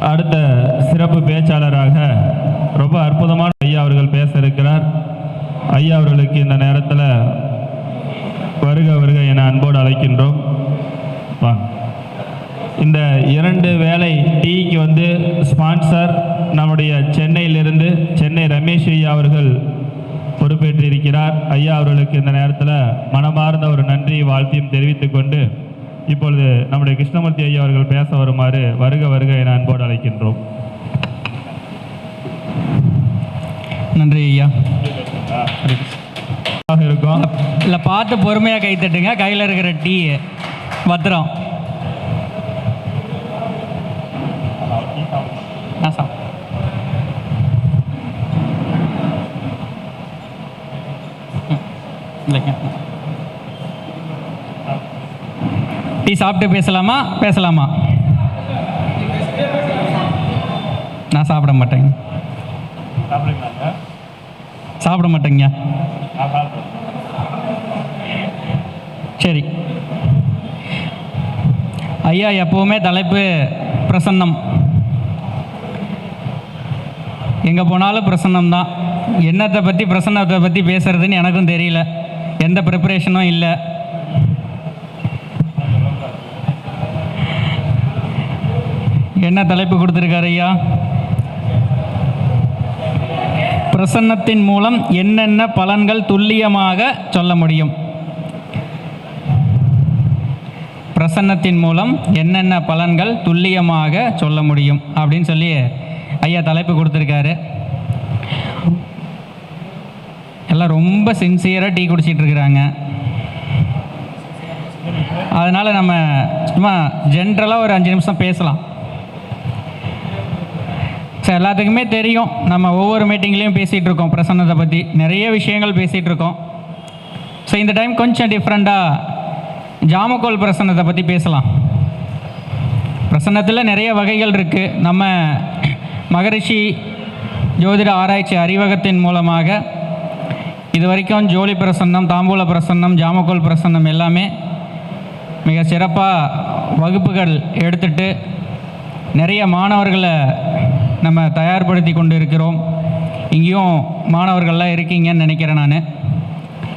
அடுத்த சிறப்பு பேச்சாளராக ரொம்ப அற்புதமான ஐயா அவர்கள் பேச இருக்கிறார் ஐயா அவர்களுக்கு இந்த நேரத்தில் வருக வருக என அன்போடு அழைக்கின்றோம். வாங்க இந்த இரண்டு வேளை டீக்கு வந்து ஸ்பான்சர் நம்முடைய சென்னையிலிருந்து சென்னை ரமேஷ் ஐயா அவர்கள் பொறுப்பேற்றிருக்கிறார். ஐயா அவர்களுக்கு இந்த நேரத்தில் மனமார்ந்த ஒரு நன்றி வாழ்த்தையும் தெரிவித்துக்கொண்டு இப்பொழுது நம்முடைய கிருஷ்ணமூர்த்தி ஐயா அவர்கள் பேச வருமாறு வருக வருக என அன்போடு அழைக்கின்றோம். நன்றி ஐயா. இருக்கும். இல்லை பார்த்து பொறுமையாக கை தட்டுங்க. கையில் இருக்கிற டீ பத்திரம் ஆ, சாப்~ ம், இல்லைங்க. டீ சாப்பிட்டு பேசலாமா? பேசலாமா? நான் சாப்பிட மாட்டேங்க. சாப்பிட மாட்டேங்க. சரி. ஐயா எப்போவுமே தலைப்பு பிரசன்னம். எங்கே போனாலும் பிரசன்னம் தான். என்னத்தை பற்றி பிரசன்னத்தை பற்றி பேசுறதுன்னு எனக்கும் தெரியல. எந்த ப்ரிப்பரேஷனும் இல்லை. என்ன தலைப்பு கொடுத்துருக்காரு ஐயா? பிரசன்னத்தின் மூலம் என்னென்ன பலன்கள் துல்லியமாக சொல்ல முடியும்? பிரசன்னத்தின் மூலம் என்னென்ன பலன்கள் துல்லியமாக சொல்ல முடியும்? அப்படின்னு சொல்லி ஐயா தலைப்பு கொடுத்துருக்காரு. எல்லாம் ரொம்ப சின்சியராக டீ குடிச்சிட்டு இருக்கிறாங்க. அதனால் நம்ம சும்மா ஜென்ரலாக ஒரு அஞ்சு நிமிஷம் பேசலாம். ஸோ எல்லாத்துக்குமே தெரியும். நம்ம ஒவ்வொரு மீட்டிங்லேயும் பேசிகிட்டு இருக்கோம் பிரசன்னத்தை பற்றி நிறைய விஷயங்கள் பேசிகிட்டு இருக்கோம். ஸோ இந்த டைம் கொஞ்சம் டிஃப்ரெண்ட்டாக ஜாமக்கோல் பிரசன்னத்தை பற்றி பேசலாம். பிரசன்னத்தில் நிறைய வகைகள் இருக்குது நம்ம மகரிஷி ஜோதிட ஆராய்ச்சி அறிவகத்தின் மூலமாக இது வரைக்கும் ஜோலி பிரசன்னம் தாம்பூல பிரசன்னம் ஜாமக்கோல் பிரசன்னம் எல்லாமே மிக சிறப்பாக வகுப்புகள் எடுத்துட்டு நிறைய மாணவர்களை நம்ம தயார்படுத்தி கொண்டு இருக்கிறோம் இங்கேயும் மாணவர்கள்லாம் இருக்கீங்கன்னு நினைக்கிறேன் நான்.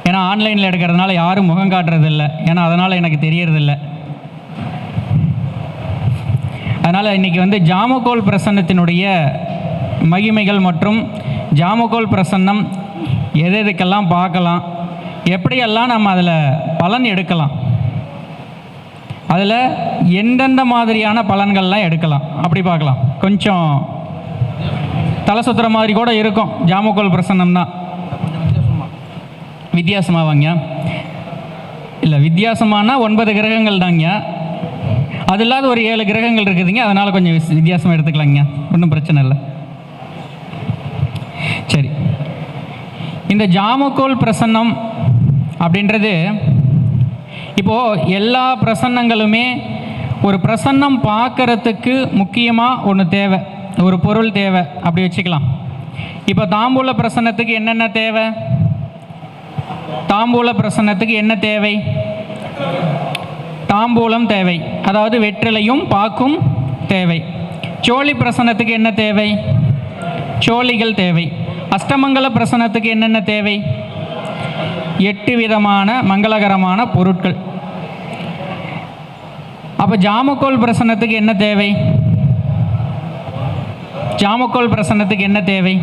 ஏன்னா ஆன்லைனில் எடுக்கிறதுனால யாரும் முகம் காட்டுறதில்ல. ஏன்னா அதனால் எனக்கு தெரியறதில்ல. அதனால் இன்றைக்கி வந்து ஜாமகோல் பிரசன்னத்தினுடைய மகிமைகள் மற்றும் ஜாமகோல் பிரசன்னம் எது எதுக்கெல்லாம் பார்க்கலாம் எப்படியெல்லாம் நம்ம அதில் பலன் எடுக்கலாம் அதில் எந்தெந்த மாதிரியான பலன்கள்லாம் எடுக்கலாம் அப்படி பார்க்கலாம். கொஞ்சம் தலை சுத்துற மாதிரி கூட இருக்கும். ஜாமக்கோல் பிரசன்னம்னா. வித்தியாசமாக வித்தியாசமாவாங்க. இல்லை வித்தியாசமானா ஒன்பது கிரகங்கள் தாங்க. அது இல்லாத ஒரு ஏழு கிரகங்கள் இருக்குதுங்க. அதனால் கொஞ்சம் விஸ்- எடுத்துக்கலாங்க. ஒன்றும் பிரச்சனை இல்லை. சரி. இந்த ஜாமக்கோல் பிரசன்னம் அப்படின்றது இப்போது எல்லா பிரசன்னங்களுமே ஒரு பிரசன்னம் பார்க்கறதுக்கு முக்கியமாக ஒன்று தேவை. ஒரு பொருள் தேவை அப்படி வச்சுக்கலாம். இப்போ தாம்பூல பிரசன்னத்துக்கு என்னென்ன தேவை? தாம்பூல பிரசன்னத்துக்கு என்ன தேவை? தாம்பூலம் தேவை. அதாவது வெற்றிலையும் பாக்கும் தேவை. சோழி பிரசன்னத்துக்கு என்ன தேவை? சோழிகள் தேவை. அஷ்டமங்கல பிரசனத்துக்கு என்னென்ன தேவை? எட்டு விதமான மங்களகரமான பொருட்கள். அப்போ ஜாமக்கோல் பிரசன்னத்துக்கு என்ன தேவை? ஜாமக்கோல் பிரசன்னத்துக்கு என்ன தேவை?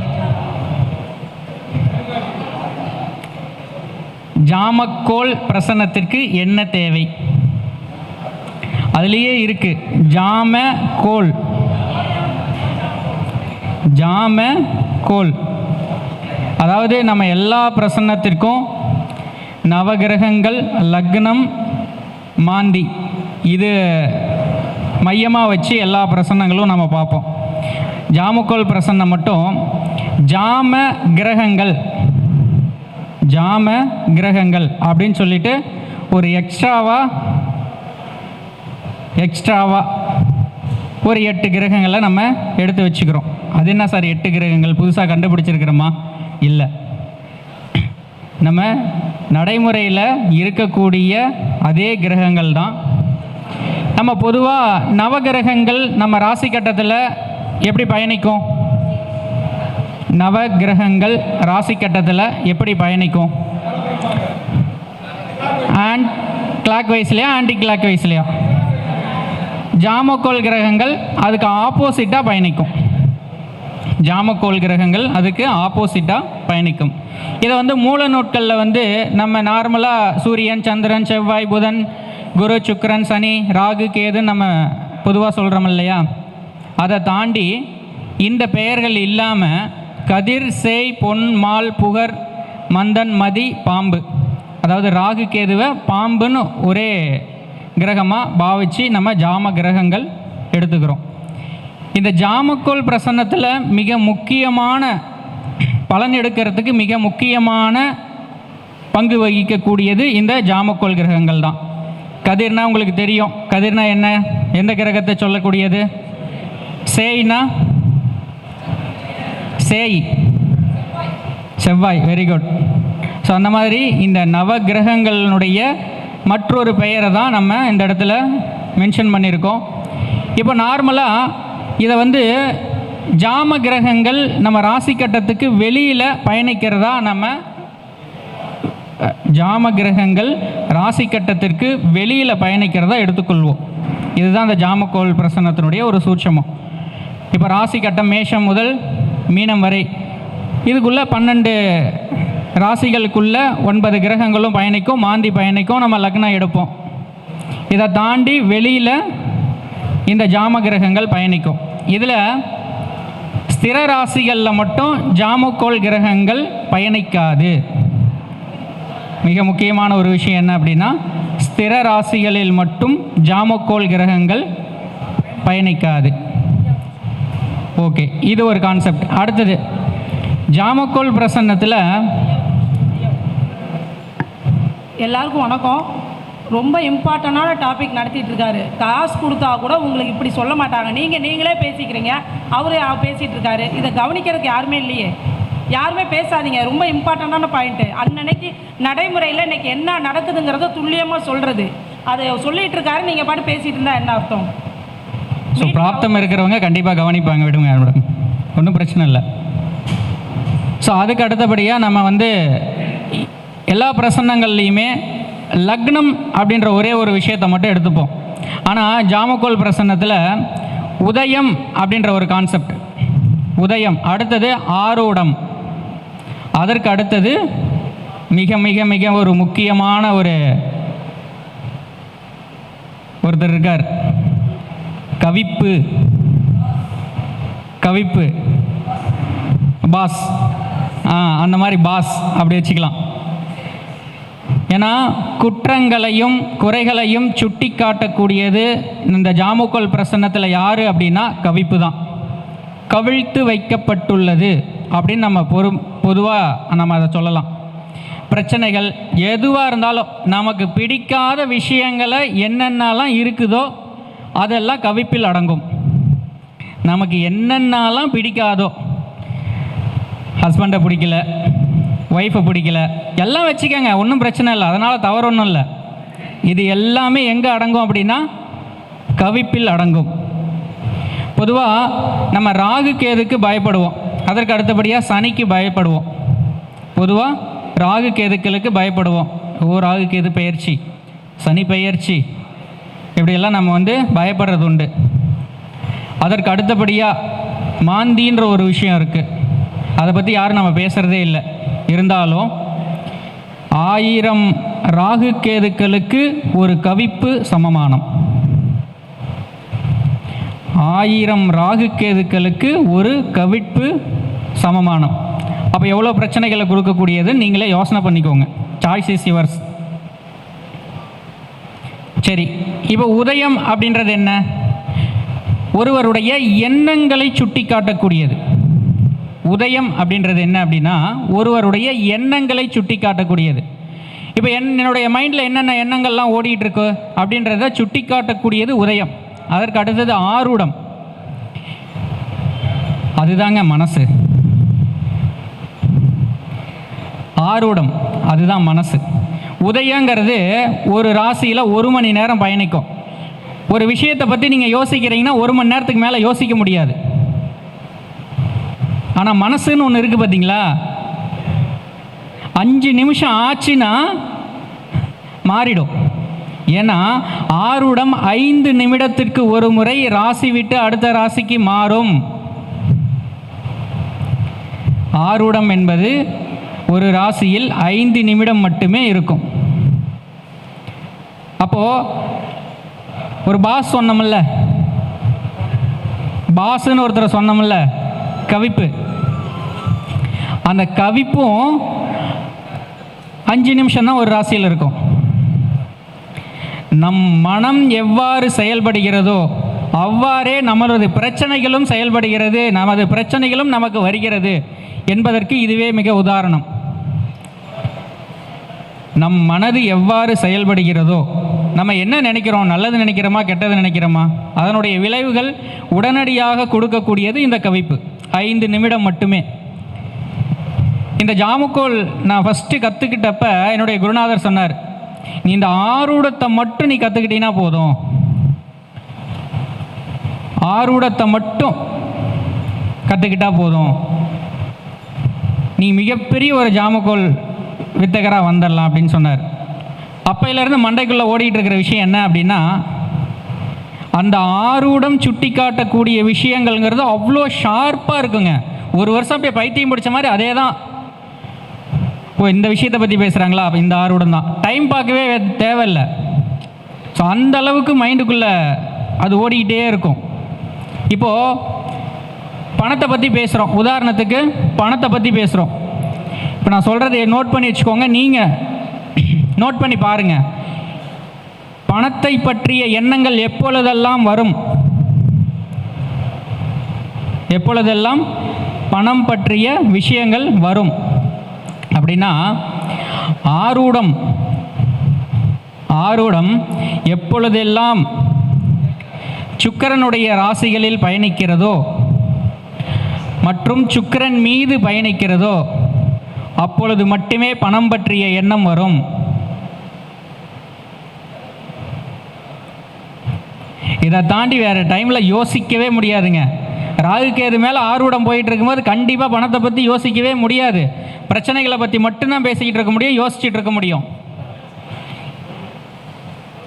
ஜாமக்கோல் பிரசன்னத்திற்கு என்ன தேவை? அதுலேயே இருக்கு. ஜாம கோல் ஜாம கோல் அதாவது நம்ம எல்லா பிரசன்னத்திற்கும் நவகிரகங்கள் லக்னம் மாந்தி இது மையமாக வச்சு எல்லா பிரசன்னங்களும் நம்ம பார்ப்போம். ஜாமக்கோல் பிரசன்னம் மட்டும் ஜாம கிரகங்கள். ஜாம கிரகங்கள் அப்படின்னு சொல்லிட்டு ஒரு எக்ஸ்ட்ராவா எக்ஸ்ட்ராவா ஒரு எட்டு கிரகங்களை நம்ம எடுத்து வச்சுக்கிறோம். அது என்ன சார் எட்டு கிரகங்கள்? புதுசாக கண்டுபிடிச்சிருக்கிறோமா? இல்லை. நம்ம நடைமுறையில் இருக்கக்கூடிய அதே கிரகங்கள் தான். நம்ம பொதுவாக நவகிரகங்கள் நம்ம ராசி கட்டத்தில் எப்படி பயணிக்கும்? நவ கிரகங்கள் ராசி கட்டத்தில் எப்படி பயணிக்கும்? அண்ட் கிளாக் வைஸ்லையா ஆன்டி கிளாக் வைஸ்லையா ஜாமக்கோள் கிரகங்கள் அதுக்கு ஆப்போசிட்டாக பயணிக்கும். ஜாமக்கோள் கிரகங்கள் அதுக்கு ஆப்போசிட்டாக பயணிக்கும். இதை வந்து மூல நூட்களில் வந்து நம்ம நார்மலாக சூரியன் சந்திரன் செவ்வாய் புதன் குரு சுக்கரன் சனி ராகு கேதுன்னு நம்ம பொதுவாக சொல்கிறோம் இல்லையா? அதை தாண்டி இந்த பெயர்கள் இல்லாமல் கதிர் சேய் பொன் மால் புகர் மந்தன் மதி பாம்பு. அதாவது ராகு கேதுவை பாம்புன்னு ஒரே கிரகமாக பாவிச்சு நம்ம ஜாம கிரகங்கள் எடுத்துக்கிறோம். இந்த ஜாமக்கோள் பிரசன்னத்தில் மிக முக்கியமான பலன் எடுக்கிறதுக்கு மிக முக்கியமான பங்கு வகிக்கக்கூடியது இந்த ஜாமக்கோள் கிரகங்கள் தான் கதிர்னா உங்களுக்கு தெரியும். கதிர்னா என்ன? எந்த கிரகத்தை சொல்லக்கூடியது? சேய்னா? சேய். செவ்வாய் வெரி குட் ஸோ அந்த மாதிரி இந்த நவ கிரகங்களினுடைய மற்றொரு பெயரை தான் நம்ம இந்த இடத்துல மென்ஷன் பண்ணியிருக்கோம். இப்போ நார்மலாக இதை வந்து ஜாம கிரகங்கள் நம்ம ராசி கட்டத்துக்கு வெளியில் பயணிக்கிறதா நம்ம ஜாம கிரகங்கள் ராசி கட்டத்திற்கு வெளியில் பயணிக்கிறதா எடுத்துக்கொள்வோம். இதுதான் அந்த ஜாமக்கோள் பிரசன்னத்தினுடைய ஒரு சூட்சமம். இப்போ ராசி கட்டம் மேஷம் முதல் மீனம் வரை. இதுக்குள்ளே பன்னெண்டு ராசிகளுக்குள்ள ஒன்பது கிரகங்களும் பயணிக்கும் மாந்தி பயணிக்கும் நம்ம லக்னம் எடுப்போம். இதை தாண்டி வெளியில் இந்த ஜாம கிரகங்கள் பயணிக்கும். இதில் ஸ்திர ராசிகளில் மட்டும் ஜாமுக்கோள் கிரகங்கள் பயணிக்காது. மிக முக்கியமான ஒரு விஷயம் என்ன அப்படின்னா ஸ்திர ராசிகளில் மட்டும் ஜாமக்கோள் கிரகங்கள் பயணிக்காது. ஓகே இது ஒரு கான்செப்ட் அடுத்தது ஜாமக்கோல் பிரசன்னத்தில் எல்லாருக்கும் வணக்கம். ரொம்ப இம்பார்ட்டண்டான டாபிக் நடத்திட்டு இருக்காரு. காசு கொடுத்தா கூட உங்களுக்கு இப்படி சொல்ல மாட்டாங்க. நீங்கள் நீங்களே பேசிக்கிறீங்க. அவரு பேசிகிட்டு இருக்காரு. இதை கவனிக்கிறதுக்கு யாருமே இல்லையே. யாருமே பேசாதீங்க. ரொம்ப இம்பார்ட்டண்டான பாயிண்ட்டு அன்னன்னைக்கு நடைமுறையில் இன்னைக்கு என்ன நடக்குதுங்கிறத துல்லியமாக சொல்கிறது அதை சொல்லிகிட்டு இருக்காரு. நீங்கள் பாட்டு பேசிகிட்டு இருந்தால் என்ன அர்த்தம்? ஸோ பிராப்தம் இருக்கிறவங்க கண்டிப்பாக கவனிப்பாங்க விடுங்க மேடம். ஒன்றும் பிரச்சனை இல்லை. ஸோ அதுக்கு அடுத்தபடியாக நம்ம வந்து எல்லா பிரசன்னங்கள்லையுமே லக்னம் அப்படின்ற ஒரே ஒரு விஷயத்தை மட்டும் எடுத்துப்போம். ஆனால் ஜாமக்கோல் பிரசன்னத்தில் உதயம் அப்படின்ற ஒரு கான்செப்ட் உதயம். அடுத்தது ஆரூடம். அதற்கு அடுத்தது மிக மிக மிக ஒரு முக்கியமான ஒரு ஒருத்தர் இருக்கார். கவிப்பு. கவிப்பு. பாஸ். ஆ அந்த மாதிரி பாஸ். அப்படி வச்சுக்கலாம். ஏன்னா குற்றங்களையும் குறைகளையும் சுட்டி காட்டக்கூடியது இந்த ஜாமுக்கோல் பிரசன்னத்தில் யார் அப்படின்னா கவிப்பு தான். கவிழ்த்து வைக்கப்பட்டுள்ளது அப்படின்னு நம்ம பொறு பொதுவாக நம்ம அதை சொல்லலாம். பிரச்சனைகள் எதுவாக இருந்தாலும் நமக்கு பிடிக்காத விஷயங்களை என்னென்னலாம் இருக்குதோ அதெல்லாம் கவிப்பில் அடங்கும். நமக்கு என்னென்னலாம் பிடிக்காதோ ஹஸ்பண்டை பிடிக்கல ஒய்ஃபை பிடிக்கல எல்லாம் வச்சுக்கோங்க ஒன்றும் பிரச்சனை இல்லை. அதனால் தவறு ஒன்றும் இல்லை. இது எல்லாமே எங்கே அடங்கும் அப்படின்னா கவிப்பில் அடங்கும். பொதுவாக நம்ம ராகு கேதுக்கு பயப்படுவோம்? அதற்கு அடுத்தபடியாக சனிக்கு பயப்படுவோம். பொதுவாக ராகு கேதுக்களுக்கு பயப்படுவோம்? ஓ ராகு கேது பயிற்சி சனி பயிற்சி இப்படியெல்லாம் நம்ம வந்து பயப்படுறது உண்டு. அதற்கு அடுத்தபடியாக மாந்தின்ற ஒரு விஷயம் இருக்குது அதை பற்றி யாரும் நம்ம பேசுகிறதே இல்லை. இருந்தாலும் ஆயிரம் ராகு கேதுக்களுக்கு ஒரு கவிப்பு சமமானம். ஆயிரம் ராகு கேதுக்களுக்கு ஒரு கவிப்பு சமமானம். அப்போ எவ்வளோ பிரச்சனைகளை கொடுக்கக்கூடியது நீங்களே யோசனை பண்ணிக்கோங்க. சாய்ஸ் இஸ் யுவர்ஸ் சரி. இப்போ உதயம் அப்படின்றது என்ன? ஒருவருடைய எண்ணங்களை சுட்டி காட்டக்கூடியது உதயம் அப்படின்றது என்ன அப்படின்னா ஒருவருடைய எண்ணங்களை சுட்டி காட்டக்கூடியது இப்போ என் என்னுடைய மைண்டில் என்னென்ன எண்ணங்கள்லாம் ஓடிட்டு இருக்கு அப்படின்றத சுட்டி காட்டக்கூடியது உதயம். அதற்கு அடுத்தது ஆரூடம். அதுதாங்க மனசு. ஆரூடம் அதுதான் மனசு. உதயங்கிறது ஒரு ராசியில் ஒரு மணி நேரம் பயணிக்கும். ஒரு விஷயத்தை பற்றி நீங்கள் யோசிக்கிறீங்கன்னா ஒரு மணி நேரத்துக்கு மேலே யோசிக்க முடியாது. ஆனால் மனசுன்னு ஒன்று இருக்குது பார்த்தீங்களா அஞ்சு நிமிஷம் ஆச்சுன்னா மாறிடும். ஏன்னா ஆறுடம் ஐந்து நிமிடத்திற்கு ஒரு முறை ராசி விட்டு அடுத்த ராசிக்கு மாறும். ஆறுடம் என்பது ஒரு ராசியில் ஐந்து நிமிடம் மட்டுமே இருக்கும். அப்போது ஒரு பாஸ் சொன்னோம்ல பாஸ்ன்னு ஒருத்தர் சொன்னோம்ல கவிப்பு. அந்த கவிப்பும் அஞ்சு நிமிஷம் தான் ஒரு ராசியில் இருக்கும். நம் மனம் எவ்வாறு செயல்படுகிறதோ அவ்வாறே நமது பிரச்சனைகளும் செயல்படுகிறது நமது பிரச்சனைகளும் நமக்கு வருகிறது என்பதற்கு இதுவே மிக உதாரணம். நம் மனது எவ்வாறு செயல்படுகிறதோ நம்ம என்ன நினைக்கிறோம்? நல்லது நினைக்கிறோமா? கெட்டது நினைக்கிறோமா? அதனுடைய விளைவுகள் உடனடியாக கொடுக்கக்கூடியது இந்த கவிப்பு. ஐந்து நிமிடம் மட்டுமே. இந்த ஜாமுக்கோல் நான் ஃபஸ்ட்டு கற்றுக்கிட்டப்ப என்னுடைய குருநாதர் சொன்னார் நீ இந்த ஆரூடத்தை மட்டும் நீ கற்றுக்கிட்டீங்கன்னா போதும். ஆரூடத்தை மட்டும் கற்றுக்கிட்டா போதும். நீ மிகப்பெரிய ஒரு ஜாமுக்கோல் வித்தகராக வந்துடலாம் அப்படின்னு சொன்னார். அப்பையிலேருந்து மண்டைக்குள்ளே ஓடிட்டு இருக்கிற விஷயம் என்ன அப்படின்னா அந்த ஆரூடம் சுட்டி காட்டக்கூடிய விஷயங்கள்ங்கிறது அவ்வளோ ஷார்ப்பாக இருக்குங்க. ஒரு வருஷம் அப்படியே பைத்தியம் பிடிச்ச மாதிரி அதே தான் ஓ இந்த விஷயத்தை பற்றி பேசுகிறாங்களா இந்த ஆர்வம் தான். டைம் பார்க்கவே தேவையில்லை. ஸோ அந்த அளவுக்கு மைண்டுக்குள்ளே அது ஓடிக்கிட்டே இருக்கும். இப்போது பணத்தை பற்றி பேசுகிறோம் உதாரணத்துக்கு பணத்தை பற்றி பேசுகிறோம் இப்போ நான் சொல்கிறத நோட் பண்ணி வச்சுக்கோங்க. நீங்கள் நோட் பண்ணி பாருங்க. பணத்தை பற்றிய எண்ணங்கள் எப்பொழுதெல்லாம் வரும்? எப்பொழுதெல்லாம் பணம் பற்றிய விஷயங்கள் வரும்? அப்படின்னா ஆரூடம் ஆரூடம் எப்பொழுதெல்லாம் சுக்கிரனுடைய ராசிகளில் பயணிக்கிறதோ மற்றும் சுக்கிரன் மீது பயணிக்கிறதோ அப்பொழுது மட்டுமே பணம் பற்றிய எண்ணம் வரும். இதை தாண்டி வேறு டைமில் யோசிக்கவே முடியாதுங்க. ராகுக்கேது மேலே ஆர்வடம் போயிட்டு இருக்கும்போது கண்டிப்பாக பணத்தை பற்றி யோசிக்கவே முடியாது. பிரச்சனைகளை பற்றி மட்டும்தான் பேசிக்கிட்டு இருக்க முடியும் யோசிச்சுட்டு இருக்க முடியும்.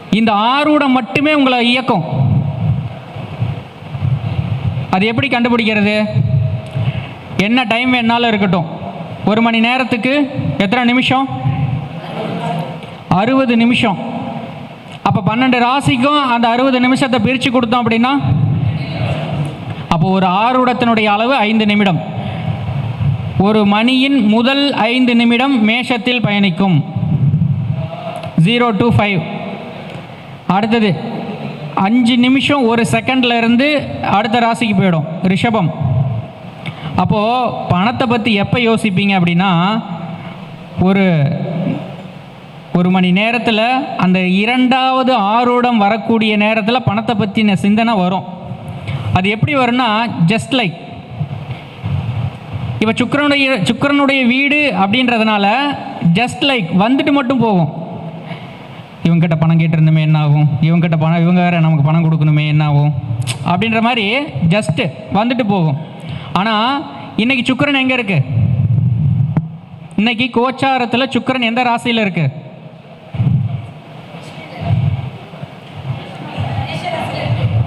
இந்த ஆர்வடம் மட்டுமே உங்களை இயக்கும். அது எப்படி கண்டுபிடிக்கிறது? என்ன டைம் வேணாலும் இருக்கட்டும். ஒரு மணி நேரத்துக்கு எத்தனை நிமிஷம்? அறுபது நிமிஷம். அப்போ பன்னெண்டு ராசிக்கும் அந்த அறுபது நிமிஷத்தை பிரித்து கொடுத்தோம் அப்படின்னா? அப்போ ஒரு ஆறுடத்தினுடைய அளவு ஐந்து நிமிடம். ஒரு மணியின் முதல் ஐந்து நிமிடம் மேஷத்தில் பயணிக்கும். Zero to five. அடுத்தது அஞ்சு நிமிஷம் ஒரு செகண்ட்ல இருந்து அடுத்த ராசிக்கு போயிடும் ரிஷபம். அப்போது பணத்தை பற்றி எப்போ யோசிப்பீங்க அப்படின்னா ஒரு ஒரு மணி நேரத்தில் அந்த இரண்டாவது ஆரோடம் வரக்கூடிய நேரத்தில் பணத்தை பற்றின சிந்தனை வரும். அது எப்படி வரும்னா ஜஸ்ட் லைக் இப்போ சுக்கிரனுடைய சுக்கிரனுடைய வீடு அப்படின்றதுனால ஜஸ்ட் லைக் வந்துட்டு மட்டும் போகும். இவங்ககிட்ட பணம் கேட்டிருந்தோமே என்ன ஆகும் இவங்ககிட்ட பணம் இவங்க வேற நமக்கு பணம் கொடுக்கணுமே என்ன ஆகும் அப்படின்ற மாதிரி ஜஸ்ட்டு வந்துட்டு போகும். ஆனால் இன்றைக்கி சுக்கரன் எங்கே இருக்குது இன்றைக்கி கோச்சாரத்தில் சுக்கிரன் எந்த ராசியில் இருக்குது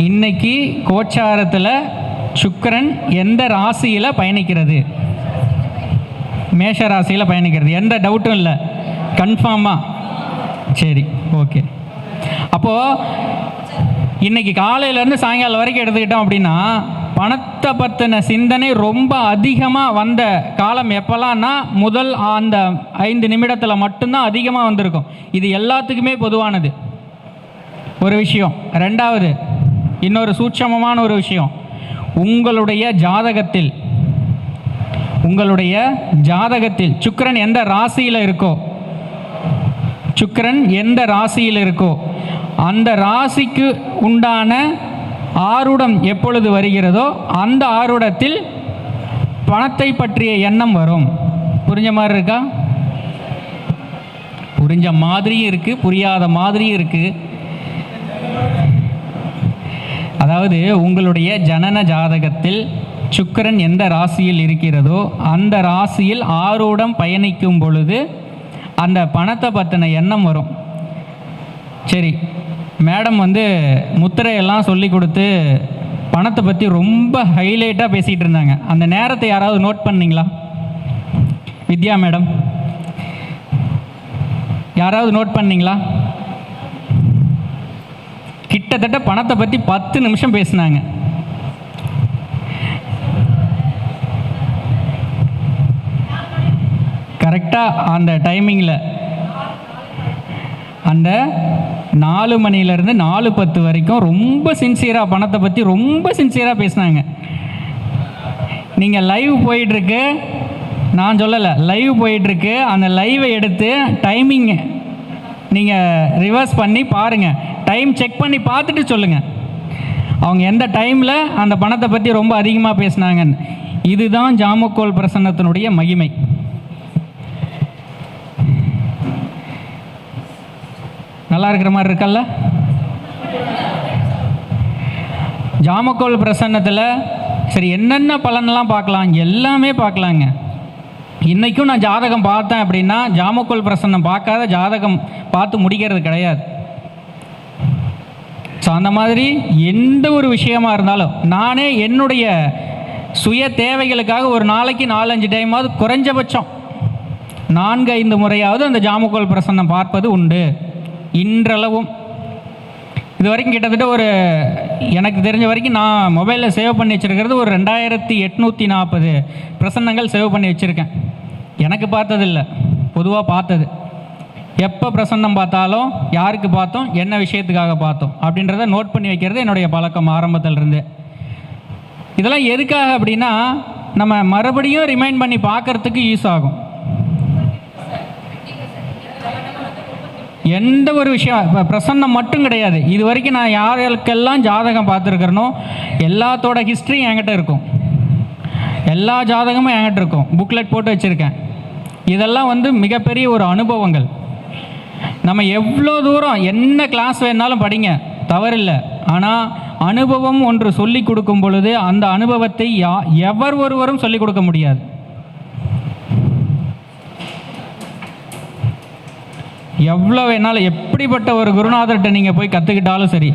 இன்னைக்கு கோச்சாரத்தில் சுக்கரன் எந்த ராசியில் பயணிக்கிறது? மேஷ ராசியில் பயணிக்கிறது. எந்த டவுட்டும் இல்லை. கன்ஃபார்மாக சரி ஓகே அப்போது இன்னைக்கு காலையிலேருந்து சாயங்காலம் வரைக்கும் எடுத்துக்கிட்டோம் அப்படின்னா பணத்தை பற்றின சிந்தனை ரொம்ப அதிகமாக வந்த காலம் எப்போல்லாம்னா முதல் அந்த ஐந்து நிமிடத்தில் மட்டும்தான் அதிகமாக வந்திருக்கும். இது எல்லாத்துக்குமே பொதுவானது. ஒரு விஷயம். ரெண்டாவது இன்னொரு சூட்சமமான ஒரு விஷயம். உங்களுடைய ஜாதகத்தில் உங்களுடைய ஜாதகத்தில் சுக்கரன் எந்த ராசியில் இருக்கோ சுக்கிரன் எந்த ராசியில் இருக்கோ அந்த ராசிக்கு உண்டான ஆருடம் எப்பொழுது வருகிறதோ அந்த ஆருடத்தில் பணத்தை பற்றிய எண்ணம் வரும். புரிஞ்ச மாதிரி இருக்கா? புரிஞ்ச மாதிரியும் இருக்குது புரியாத மாதிரியும் இருக்குது அதாவது உங்களுடைய ஜனன ஜாதகத்தில் சுக்கரன் எந்த ராசியில் இருக்கிறதோ அந்த ராசியில் ஆரூடம் பயணிக்கும் பொழுது அந்த பணத்தை பற்றின எண்ணம் வரும். சரி மேடம் வந்து முத்திரையெல்லாம் சொல்லி கொடுத்து பணத்தை பற்றி ரொம்ப ஹைலைட்டாக பேசிகிட்டு இருந்தாங்க. அந்த நேரத்தை யாராவது நோட் பண்ணீங்களா? வித்யா மேடம். யாராவது நோட் பண்ணீங்களா? கிட்டத்தட்ட பணத்தை பற்றி பத்து நிமிஷம் பேசினாங்க. கரெக்டாக அந்த டைமிங்கில் அந்த நாலு மணிலேருந்து நாலு பத்து வரைக்கும் ரொம்ப சின்சியராக பணத்தை பற்றி ரொம்ப சின்சியராக பேசினாங்க. நீங்கள் லைவ் போயிட்டுருக்கு. நான் சொல்லலை லைவ் போயிட்டுருக்கு. அந்த லைவை எடுத்து டைமிங் நீங்கள் ரிவர்ஸ் பண்ணி பாருங்கள் டைம் செக் பண்ணி பார்த்துட்டு சொல்லுங்கள் அவங்க எந்த டைமில் அந்த பணத்தை பற்றி ரொம்ப அதிகமாக பேசினாங்கன்னு. இதுதான் ஜாமக்கோல் பிரசன்னத்தினுடைய மகிமை. நல்லா இருக்கிற மாதிரி இருக்கல்ல? ஜாமக்கோல் பிரசன்னத்தில் சரி என்னென்ன பலன்லாம் பார்க்கலாம்? எல்லாமே பார்க்கலாங்க. இன்றைக்கும் நான் ஜாதகம் பார்த்தேன் அப்படின்னா ஜாமக்கோல் பிரசன்னம் பார்க்காத ஜாதகம் பார்த்து முடிக்கிறது கிடையாது. ஸோ அந்த மாதிரி எந்த ஒரு விஷயமா இருந்தாலும் நானே என்னுடைய சுய தேவைகளுக்காக ஒரு நாளைக்கு நாலஞ்சு டைமாவது குறைஞ்சபட்சம் நான்கு ஐந்து முறையாவது அந்த ஜாமக்கோல் பிரசன்னம் பார்ப்பது உண்டு. இன்றளவும். இது வரைக்கும் கிட்டத்தட்ட ஒரு எனக்கு தெரிஞ்ச வரைக்கும் நான் மொபைலில் சேவ் பண்ணி வச்சுருக்கிறது ஒரு ரெண்டாயிரத்தி எட்நூற்றி நாற்பது பிரசன்னங்கள் சேவ் பண்ணி வச்சுருக்கேன். எனக்கு பார்த்ததில்ல. பொதுவாக பார்த்தது. எப்போ பிரசன்னம் பார்த்தாலும் யாருக்கு பார்த்தோம் என்ன விஷயத்துக்காக பார்த்தோம் அப்படின்றத நோட் பண்ணி வைக்கிறது என்னுடைய பழக்கம் ஆரம்பத்திலிருந்து. இதெல்லாம் எதுக்காக அப்படின்னா நம்ம மறுபடியும் ரிமைண்ட் பண்ணி பார்க்கறதுக்கு யூஸ் ஆகும். எந்த ஒரு விஷயம் இப்போ பிரசன்னம் மட்டும் கிடையாது. இது வரைக்கும் நான் யாருக்கெல்லாம் ஜாதகம் பார்த்துருக்கிறனோ எல்லாத்தோட ஹிஸ்ட்ரியும் என்கிட்ட இருக்கும். எல்லா ஜாதகமும் என்கிட்ட இருக்கும். புக்லெட் போட்டு வச்சுருக்கேன். இதெல்லாம் வந்து மிகப்பெரிய ஒரு அனுபவங்கள். நம்ம எவ்வளோ தூரம் என்ன கிளாஸ் வேணாலும் படிங்க. தவறில்லை. ஆனால் அனுபவம் ஒன்று சொல்லி கொடுக்கும் பொழுது அந்த அனுபவத்தை யா எவர் ஒருவரும் சொல்லிக் கொடுக்க முடியாது. எவ்வளோ வேணாலும் எப்படிப்பட்ட ஒரு குருநாதர்கிட்ட நீங்கள் போய் கற்றுக்கிட்டாலும் சரி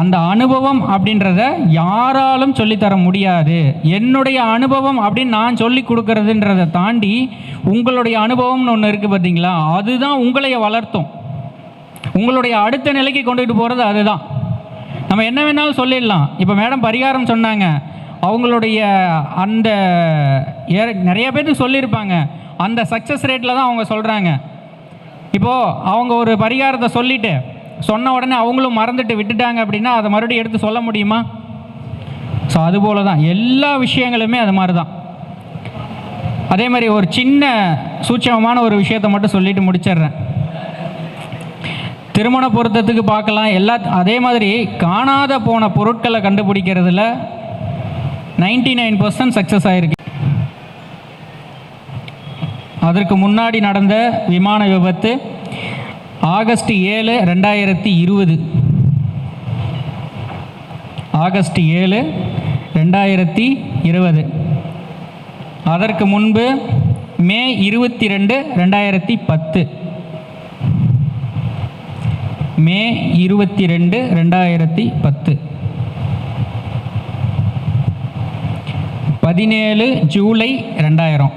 அந்த அனுபவம் அப்படின்றத யாராலும் சொல்லித்தர முடியாது. என்னுடைய அனுபவம் அப்படின்னு நான் சொல்லி கொடுக்கறதுன்றதை தாண்டி உங்களுடைய அனுபவம்னு ஒன்று இருக்குது பார்த்தீங்களா அதுதான் உங்களைய வளர்த்தும். உங்களுடைய அடுத்த நிலைக்கு கொண்டுகிட்டு போகிறது அதுதான். நம்ம என்ன வேணாலும் சொல்லிடலாம். இப்போ மேடம் பரிகாரம் சொன்னாங்க. அவங்களுடைய அந்த நிறைய பேருக்கு சொல்லியிருப்பாங்க. அந்த சக்ஸஸ் ரேட்டில் தான் அவங்க சொல்கிறாங்க இப்போது அவங்க ஒரு பரிகாரத்தை சொல்லிட்டு சொன்ன உடனே அவங்களும் மறந்துட்டு விட்டுட்டாங்க அப்படின்னா அதை மறுபடியும் எடுத்து சொல்ல முடியுமா? ஸோ அதுபோல தான் எல்லா விஷயங்களுமே அது மாதிரி தான் அதே மாதிரி ஒரு சின்ன சூட்சமமான ஒரு விஷயத்தை மட்டும் சொல்லிட்டு முடிச்சிடுறேன். திருமண பொருத்தத்துக்கு பார்க்கலாம். எல்லா அதே மாதிரி காணாத போன பொருட்களை கண்டுபிடிக்கிறதுல நைன்டி நைன் பர்சன்ட் சக்ஸஸ் ஆயிருக்கு. அதற்கு முன்னாடி நடந்த விமான விபத்து ஆகஸ்ட் ஏழு ரெண்டாயிரத்தி இருபது. ஆகஸ்ட் ஏழு ரெண்டாயிரத்தி இருபது. அதற்கு முன்பு மே இருபத்தி ரெண்டு ரெண்டாயிரத்தி பத்து. மே இருபத்தி ரெண்டு ரெண்டாயிரத்தி பத்து. பதினேழு ஜூலை ரெண்டாயிரம்.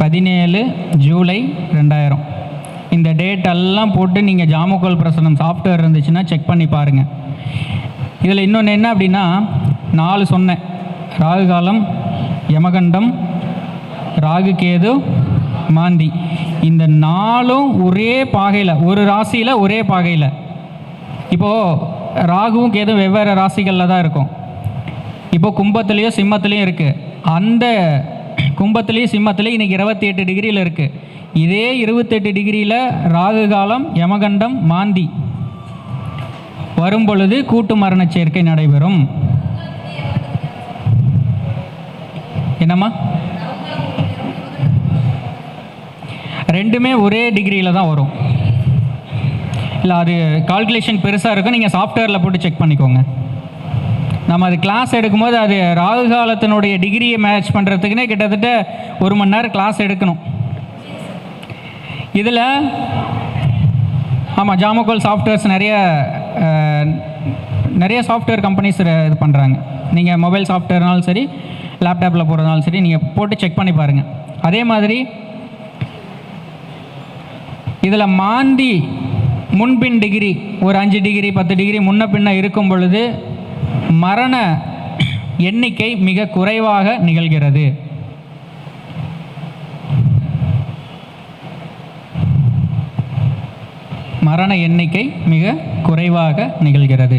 பதினேழு ஜூலை ரெண்டாயிரம். இந்த டேட் எல்லாம் போட்டு நீங்கள் ஜாமகோல் பிரசனம் சாஃப்ட்வேர் இருந்துச்சுன்னா செக் பண்ணி பாருங்கள் இதில் இன்னொன்று என்ன அப்படின்னா நாலு சொன்னேன். ராகு காலம் யமகண்டம் ராகு கேது மாந்தி. இந்த நாளும் ஒரே பாகையில் ஒரு ராசியில் ஒரே பாகையில். இப்போது ராகுவும் கேதும் வெவ்வேறு ராசிகளில் தான் இருக்கும். இப்போ கும்பத்துலேயும் சிம்மத்துலேயும் இருக்குது அந்த கும்பத்துலேயும் சிம்மத்துலேயும் இன்றைக்கி இருபத்தி எட்டு டிகிரியில் இருக்குது இதே இருபத்தெட்டு டிகிரியில் ராகு காலம் யமகண்டம் மாந்தி. வரும் பொழுது கூட்டு மரண சேர்க்கை நடைபெறும். என்னம்மா? ரெண்டுமே ஒரே டிகிரியில் தான் வரும். இல்லை அது கால்குலேஷன் பெருசாக இருக்கும். நீங்கள் சாஃப்ட்வேரில் போட்டு செக் பண்ணிக்கோங்க. நம்ம அது கிளாஸ் எடுக்கும்போது அது ராகு காலத்தினுடைய டிகிரியை மேட்ச் பண்ணுறதுக்குன்னே கிட்டத்தட்ட ஒரு மணி நேரம் கிளாஸ் எடுக்கணும். இதில் ஆமாம் ஜாமோகோல் சாஃப்ட்வேர்ஸ் நிறைய நிறைய சாஃப்ட்வேர் கம்பெனிஸ் இது பண்ணுறாங்க நீங்கள் மொபைல் சாஃப்ட்வேர்னாலும் சரி லேப்டாப்பில் போகிறதுனாலும் சரி நீங்கள் போட்டு செக் பண்ணி பாருங்கள் அதே மாதிரி இதில் மாந்தி முன்பின் டிகிரி ஒரு அஞ்சு டிகிரி பத்து டிகிரி முன்ன பின்ன இருக்கும் பொழுது மரண எண்ணிக்கை மிக குறைவாக நிகழ்கிறது. மரண எண்ணிக்கை மிக குறைவாக நிகழ்கிறது.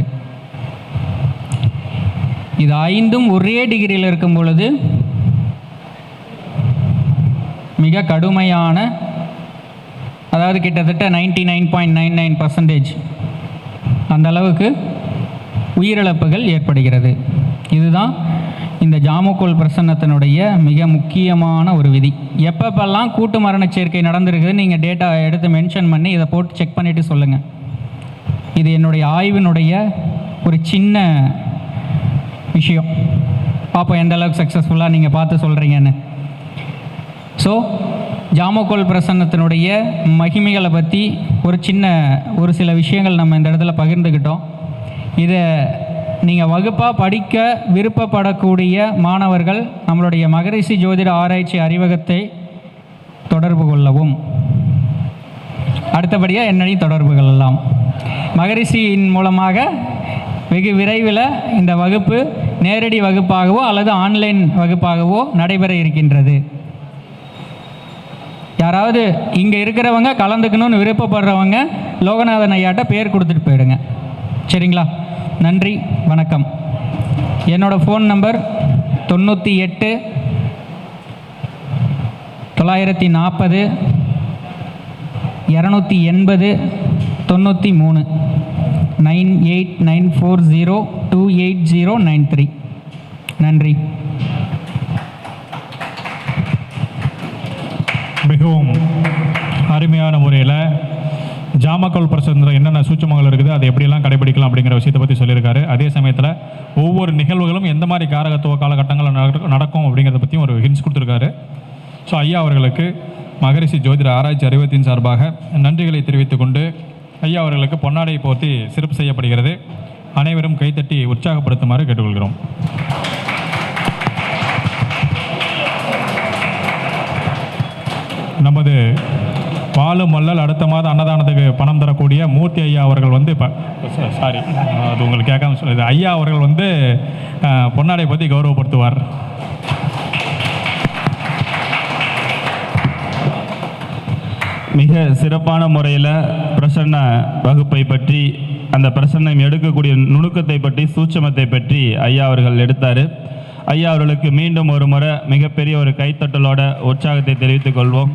இது ஐந்தும் ஒரே டிகிரியில் இருக்கும் பொழுது மிக கடுமையான அதாவது கிட்டத்தட்ட ninety nine point nine nine percentage அந்த அளவுக்கு உயிரிழப்புகள் ஏற்படுகிறது. இதுதான் இந்த ஜாமுக்கோல் பிரசன்னத்தினுடைய மிக முக்கியமான ஒரு விதி. எப்பப்பெல்லாம் கூட்டு மரண சேர்க்கை நடந்திருக்குது நீங்கள் டேட்டா எடுத்து மென்ஷன் பண்ணி இதை போட்டு செக் பண்ணிவிட்டு சொல்லுங்கள் இது என்னுடைய ஆய்வினுடைய ஒரு சின்ன விஷயம். பார்ப்போம் எந்த அளவுக்கு சக்ஸஸ்ஃபுல்லாக நீங்கள் பார்த்து சொல்கிறீங்கன்னு ஸோ ஜாமோக்கோல் பிரசன்னத்தினுடைய மகிமைகளை பற்றி ஒரு சின்ன ஒரு சில விஷயங்கள் நம்ம இந்த இடத்துல பகிர்ந்துக்கிட்டோம் இதை நீங்கள் வகுப்பாக படிக்க விருப்பப்படக்கூடிய மாணவர்கள் நம்மளுடைய மகரிஷி ஜோதிட ஆராய்ச்சி அறிவகத்தை தொடர்பு கொள்ளவும். அடுத்தபடியாக என்னடி தொடர்பு கொள்ளலாம் மகரிஷியின் மூலமாக வெகு விரைவில் இந்த வகுப்பு நேரடி வகுப்பாகவோ அல்லது ஆன்லைன் வகுப்பாகவோ நடைபெற இருக்கின்றது. யாராவது இங்கே இருக்கிறவங்க கலந்துக்கணும்னு விருப்பப்படுறவங்க லோகநாதன் ஐயாட்ட பேர் கொடுத்துட்டு போயிடுங்க. சரிங்களா? நன்றி வணக்கம். என்னோடய ஃபோன் நம்பர் தொண்ணூற்றி எட்டு தொள்ளாயிரத்தி நாற்பது இரநூத்தி எண்பது தொண்ணூற்றி மூணு nine eight nine four zero two eight zero nine three. நன்றி. மிகவும் அருமையான முறையில் ஜாமக்கோல் பிரசந்திரம் என்னென்ன சூட்சமங்கள் இருக்குது அதை எப்படியெல்லாம் கடைபிடிக்கலாம் அப்படிங்கிற விஷயத்தை பற்றி சொல்லியிருக்காரு. அதே சமயத்தில் ஒவ்வொரு நிகழ்வுகளும் எந்த மாதிரி காரகத்துவ காலகட்டங்களில் நடக்கும் நடக்கும் அப்படிங்கிறத பற்றியும் ஒரு ஹின்ஸ் கொடுத்துருக்காரு. ஸோ ஐயா அவர்களுக்கு மகரிஷி ஜோதிட ஆராய்ச்சி அறிவத்தின் சார்பாக நன்றிகளை தெரிவித்துக் கொண்டு ஐயா அவர்களுக்கு பொன்னாடை போர்த்தி சிறப்பு செய்யப்படுகிறது. அனைவரும் கைத்தட்டி உற்சாகப்படுத்துமாறு கேட்டுக்கொள்கிறோம். நமது வாழும் மல்லல் அடுத்த மாதம் அன்னதானத்துக்கு பணம் தரக்கூடிய மூர்த்தி ஐயா அவர்கள் வந்து இப்போ சாரி அது உங்களுக்கு கேட்காம சொல்லுது ஐயா அவர்கள் வந்து பொன்னாடை பற்றி கௌரவப்படுத்துவார். மிக சிறப்பான முறையில் பிரசன்ன வகுப்பை பற்றி அந்த பிரசன்னம் எடுக்கக்கூடிய நுணுக்கத்தை பற்றி சூட்சமத்தை பற்றி ஐயா அவர்கள் எடுத்தார். ஐயா அவர்களுக்கு மீண்டும் ஒரு முறை மிகப்பெரிய ஒரு கைத்தட்டலோட உற்சாகத்தை தெரிவித்துக் கொள்வோம்.